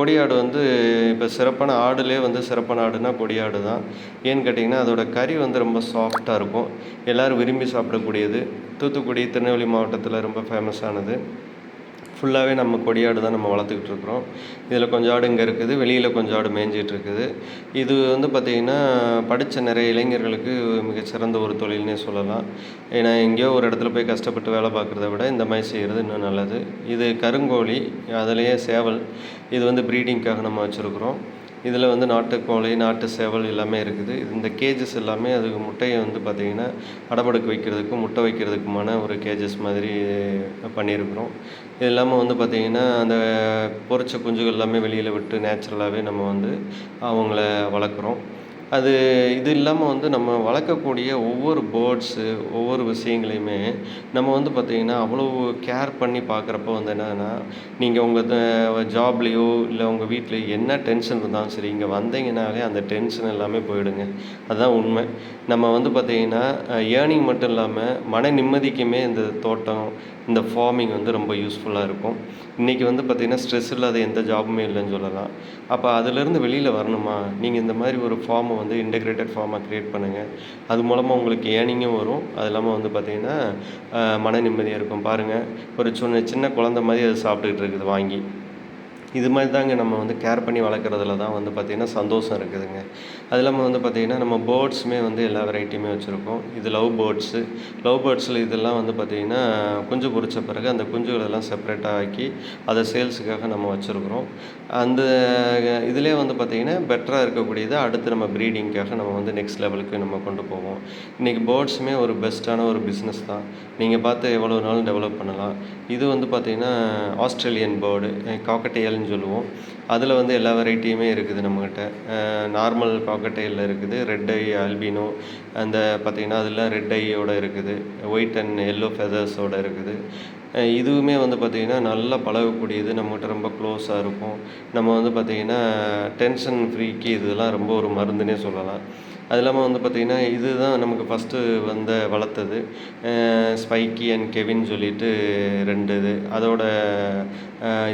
கொடியாடு வந்து இப்போ சிறப்பான ஆடுலேயே வந்து சிறப்பான ஆடுனா கொடியாடு தான் ஏன்னு கேட்டிங்கன்னா அதோட கறி வந்து ரொம்ப சாஃப்ட்டாக இருக்கும். எல்லோரும் விரும்பி சாப்பிடக்கூடியது. தூத்துக்குடி திருநெல்வேலி மாவட்டத்தில் ரொம்ப ஃபேமஸானது ஃபுல்லாகவே நம்ம கொடியாடு தான் நம்ம வளர்த்துக்கிட்டு இருக்கிறோம். இதில் கொஞ்சம் ஆடு இங்கே இருக்குது வெளியில் கொஞ்சம் ஆடு மேய்ஞ்சிட்டு இருக்குது. இது வந்து பார்த்திங்கன்னா படித்த நிறைய இளைஞர்களுக்கு மிகச்சிறந்த ஒரு தொழில்னே சொல்லலாம். ஏன்னா எங்கேயோ ஒரு இடத்துல போய் கஷ்டப்பட்டு வேலை பார்க்குறத விட இந்த மாதிரி செய்கிறது இன்னும் நல்லது. இது கருங்கோழி அதுலேயே சேவல் இது வந்து ப்ரீடிங்க்காக நம்ம வச்சுருக்குறோம். இதில் வந்து நாட்டுக்கோழி நாட்டு சேவல் எல்லாமே இருக்குது. இந்த கேஜஸ் எல்லாமே அதுக்கு முட்டையை வந்து பார்த்திங்கன்னா அடப்படுக்க வைக்கிறதுக்கும் முட்டை வைக்கிறதுக்குமான ஒரு கேஜஸ் மாதிரி பண்ணியிருக்கிறோம். இது இல்லாமல் வந்து பார்த்திங்கன்னா அந்த பொரிச்ச குஞ்சுகள் எல்லாமே வெளியில் விட்டு நேச்சுரலாகவே நம்ம வந்து அவங்கள வளர்க்குறோம். அது இது இல்லாமல் வந்து நம்ம வளர்க்கக்கூடிய ஒவ்வொரு பேர்ட்ஸு ஒவ்வொரு விஷயங்களையுமே நம்ம வந்து பார்த்திங்கன்னா அவ்வளோ கேர் பண்ணி பார்க்குறப்ப வந்து என்னன்னா நீங்கள் உங்கள் ஜாப்லேயோ இல்லை உங்கள் வீட்டிலையோ என்ன டென்ஷன் இருந்தாலும் சரி இங்கே வந்தீங்கனாலே அந்த டென்ஷன் எல்லாமே போயிடுங்க. அதுதான் உண்மை. நம்ம வந்து பார்த்திங்கன்னா ஏர்னிங் மட்டும் இல்லாமல் மன நிம்மதிக்குமே இந்த தோட்டம் இந்த ஃபார்மிங் வந்து ரொம்ப யூஸ்ஃபுல்லாக இருக்கும். இன்றைக்கி வந்து பார்த்திங்கன்னா ஸ்ட்ரெஸ் இல்லாத எந்த ஜாபுமே இல்லைன்னு சொல்லலாம். அப்போ அதுலேருந்து வெளியில் வரணுமா? நீங்கள் இந்த மாதிரி ஒரு ஃபார்மை வந்து இன்டெகிரேட்டட் ஃபார்மாக க்ரியேட் பண்ணுங்கள் அது மூலமாக உங்களுக்கு ஏர்னிங்கும் வரும். அது இல்லாமல் வந்து பார்த்திங்கன்னா மன நிம்மதியாக இருக்கும். பாருங்கள் ஒரு சின்ன சின்ன குழந்த மாதிரி அது சாப்பிட்டுக்கிட்டு இருக்குது வாங்கி. இது மாதிரி தாங்க நம்ம வந்து கேர் பண்ணி வளர்க்குறதுல தான் வந்து பார்த்திங்கன்னா சந்தோஷம் இருக்குதுங்க. அது இல்லாமல் வந்து பார்த்திங்கன்னா நம்ம பேர்ட்ஸுமே வந்து எல்லா வெரைட்டியுமே வச்சுருக்கோம். இது லவ் பேர்ட்ஸு. லவ் பேர்ட்ஸில் இதெல்லாம் வந்து பார்த்திங்கன்னா குஞ்சு பொறிச்ச பிறகு அந்த குஞ்சுகளெல்லாம் செப்பரேட்டாக ஆக்கி அதை சேல்ஸுக்காக நம்ம வச்சுருக்குறோம். அந்த இதிலே வந்து பார்த்திங்கன்னா பெட்டராக இருக்கக்கூடியது அடுத்து நம்ம ப்ரீடிங்க்காக நம்ம வந்து நெக்ஸ்ட் லெவலுக்கு நம்ம கொண்டு போவோம். இன்றைக்கி பேர்ட்ஸுமே ஒரு பெஸ்ட்டான ஒரு பிஸ்னஸ் தான். நீங்கள் பார்த்து எவ்வளோ நாளும் டெவலப் பண்ணலாம். இது வந்து பார்த்திங்கன்னா ஆஸ்திரேலியன் பேர்டு காக்கட்டேல் காக்கட்டெயில்னு சொல்லுவோம். அதில் வந்து எல்லா வெரைட்டியுமே இருக்குது நம்மக்கிட்ட நார்மல் காக்கட்டெயில் இருக்குது. ரெட் ஐ ஆல்பினோ அந்த பார்த்திங்கன்னா அதில் ரெட் ஐயோட இருக்குது. ஒயிட் அண்ட் எல்லோ ஃபெதர்ஸோட இருக்குது. இதுவுமே வந்து பார்த்திங்கன்னா நல்லா பழகக்கூடியது. நம்மகிட்ட ரொம்ப க்ளோஸாக இருக்கும் நம்ம வந்து பார்த்திங்கன்னா டென்ஷன் ஃப்ரீக்கு இதெல்லாம் ரொம்ப ஒரு மருந்துனே சொல்லலாம். அது இல்லாமல் வந்து பார்த்திங்கன்னா இது தான் நமக்கு ஃபஸ்ட்டு வந்த வளர்த்தது. ஸ்பைக்கி அண்ட் கெவின் சொல்லிட்டு ரெண்டு இது. அதோட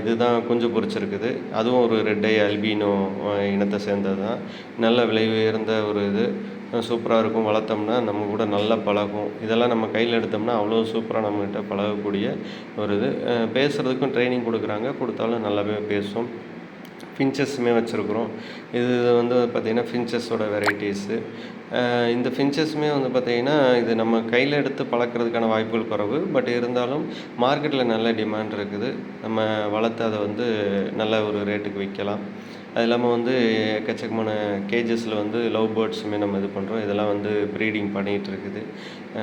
இது தான் குஞ்சு பொரிச்சிருக்குது. அதுவும் ஒரு ரெட்டை அல்பீனோ இனத்தை சேர்ந்தது தான் நல்ல விலை உயர்ந்த ஒரு இது. சூப்பராக இருக்கும் வளர்த்தோம்னா நம்ம கூட நல்லா பழகும். இதெல்லாம் நம்ம கையில் எடுத்தோம்னா அவ்வளோ சூப்பராக நம்மகிட்ட பழகக்கூடிய ஒரு இது. பேசுகிறதுக்கும் ட்ரைனிங் கொடுக்குறாங்க. கொடுத்தாலும் நல்லாவே பேசும். ஃபின்ச்சஸுமே வச்சுருக்குறோம். இது வந்து பார்த்திங்கன்னா ஃபின்ச்சஸோட வெரைட்டிஸு இந்த ஃபின்ச்சஸுமே வந்து பார்த்திங்கன்னா இது நம்ம கையில் எடுத்து பழக்கிறதுக்கான வாய்ப்புகள் குறைவு. பட் இருந்தாலும் மார்க்கெட்டில் நல்ல டிமாண்ட் இருக்குது. நம்ம வளர்த்து அதை வந்து நல்ல ஒரு ரேட்டுக்கு விற்கலாம். அது இல்லாமல் வந்து எக்கச்சக்கமான கேஜஸில் வந்து லவ் பேர்ட்ஸுமே நம்ம இது பண்ணுறோம் இதெல்லாம் வந்து ப்ரீடிங் பண்ணிகிட்டு இருக்குது.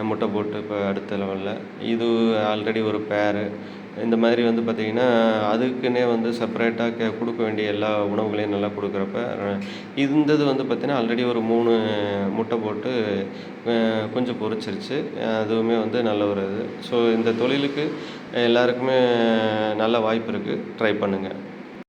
முட்டை போட்டு இப்போ அடுத்த லெவலில் இது ஆல்ரெடி ஒரு பேரு இந்த மாதிரி வந்து பார்த்திங்கன்னா அதுக்குன்னே வந்து செப்பரேட்டாக கே கொடுக்க வேண்டிய எல்லா எல்லா உணவுகளையும் நல்லா கொடுக்குறப்ப இருந்தது வந்து பார்த்திங்கன்னா ஆல்ரெடி ஒரு மூணு முட்டை போட்டு கொஞ்சம் பொரிச்சிருச்சு. அதுவுமே வந்து நல்ல ஒரு இது. ஸோ இந்த தொழிலுக்கு எல்லாருக்குமே நல்ல வாய்ப்பு இருக்குது ட்ரை பண்ணுங்கள்